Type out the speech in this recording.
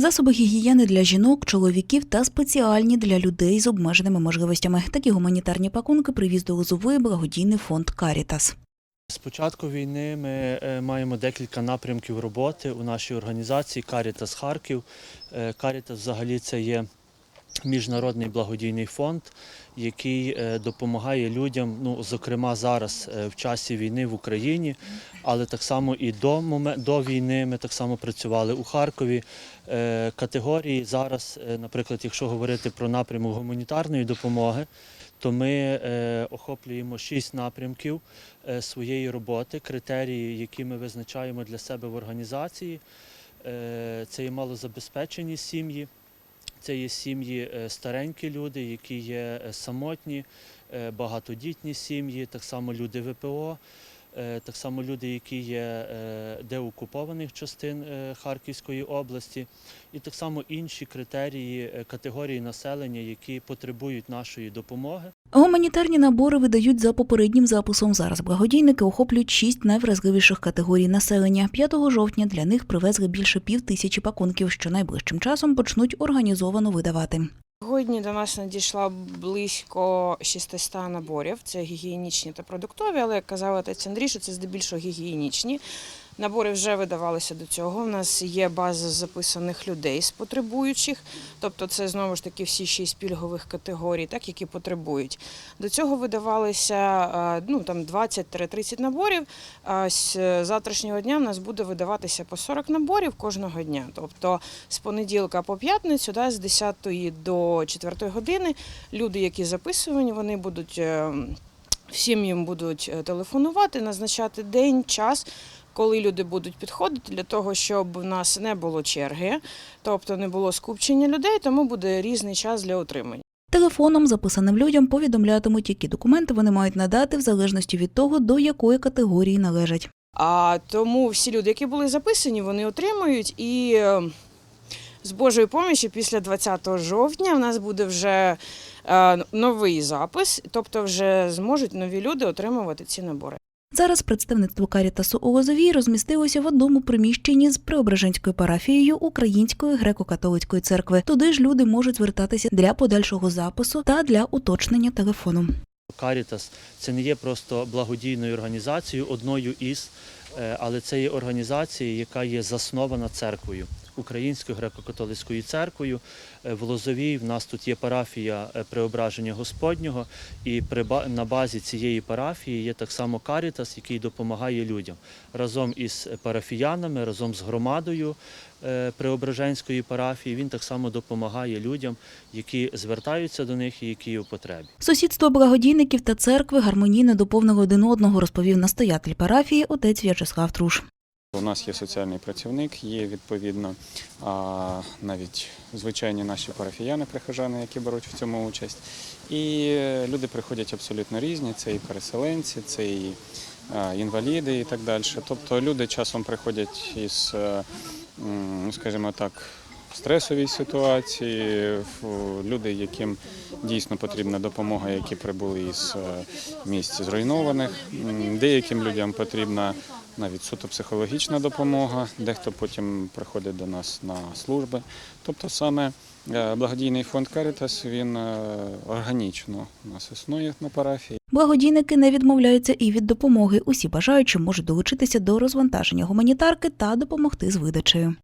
Засоби гігієни для жінок, чоловіків та спеціальні для людей з обмеженими можливостями. Такі гуманітарні пакунки привіз до Лозової благодійний фонд Карітас. З початку війни ми е, маємо декілька напрямків роботи у нашій організації Карітас Харків. Е, Карітас взагалі це є міжнародний благодійний фонд, який е, допомагає людям, ну, зокрема зараз е, в часі війни в Україні, але так само і до, до війни ми так само працювали у Харкові. Е, Категорії зараз, наприклад, якщо говорити про напрямок гуманітарної допомоги, то ми охоплюємо шість напрямків своєї роботи, критерії, які ми визначаємо для себе в організації. Це є малозабезпечені сім'ї, це є сім'ї е, старенькі люди, які є е, самотні, е, багатодітні сім'ї, так само люди ВПО, так само люди, які є е, деокупованих частин е, Харківської області, і так само інші критерії е, категорії населення, які потребують нашої допомоги. Гуманітарні набори видають за попереднім записом. Зараз благодійники охоплюють шість найвразливіших категорій населення. 5 жовтня для них привезли більше пів тисячі пакунків, що найближчим часом почнуть організовано видавати. Сьогодні до нас надійшла близько 600 наборів. Це гігієнічні та продуктові, але як казала Андрій, що це здебільшого гігієнічні. Набори вже видавалися до цього. У нас є база записаних людей з потребуючих, тобто це знову ж таки всі шість пільгових категорій, так які потребують. До цього видавалися е, ну там 20-30 наборів. А з завтрашнього дня в нас буде видаватися по 40 наборів кожного дня. Тобто з понеділка по п'ятницю, да, з 10 до 4 години люди, які записувані, вони будуть е, всім їм будуть е, телефонувати, назначати день, час. Коли люди будуть підходити для того, щоб в нас не було черги, тобто не було скупчення людей, тому буде різний час для отримання. Телефоном записаним людям повідомлятимуть, які документи вони мають надати в залежності від того, до якої категорії належать. А тому всі люди, які були записані, вони отримують. І е, з Божою помощі після 20 жовтня в нас буде вже е, новий запис, тобто вже зможуть нові люди отримувати ці набори. Зараз представництво Карітасу у Лозовій розмістилося в одному приміщенні з Преображенською парафією Української греко-католицької церкви. Туди ж люди можуть звертатися для подальшого запису та для уточнення телефону. Карітас це не є просто благодійною організацією, одною із, е, але це є організація, яка є заснована церквою, Українською греко-католицькою церквою. Е, В Лозовій в нас тут є парафія е, Преображення Господнього, і на базі цієї парафії є так само Карітас, який допомагає людям разом із парафіянами, разом з громадою е, Преображенської парафії. Він так само допомагає людям, які звертаються до них і які в потребі. Сусідство благодійників та церкви гармонійно доповнили один одного, розповів настоятель парафії отець В'ячеслав Труш. У нас є соціальний працівник, є відповідно навіть звичайні наші парафіяни, прихожани, які беруть в цьому участь. І люди приходять абсолютно різні. Це і переселенці, це і інваліди, і так далі. Тобто люди часом приходять із, е, ну, скажімо так, стресовій ситуації, люди, яким дійсно потрібна допомога, які прибули із е, місць зруйнованих. Деяким людям потрібна навіть суто психологічна допомога, дехто потім приходить до нас на служби. Тобто саме е, благодійний фонд Карітас він е, органічно у нас існує на парафії. Благодійники не відмовляються і від допомоги. Усі бажаючі можуть долучитися до розвантаження гуманітарки та допомогти з видачею.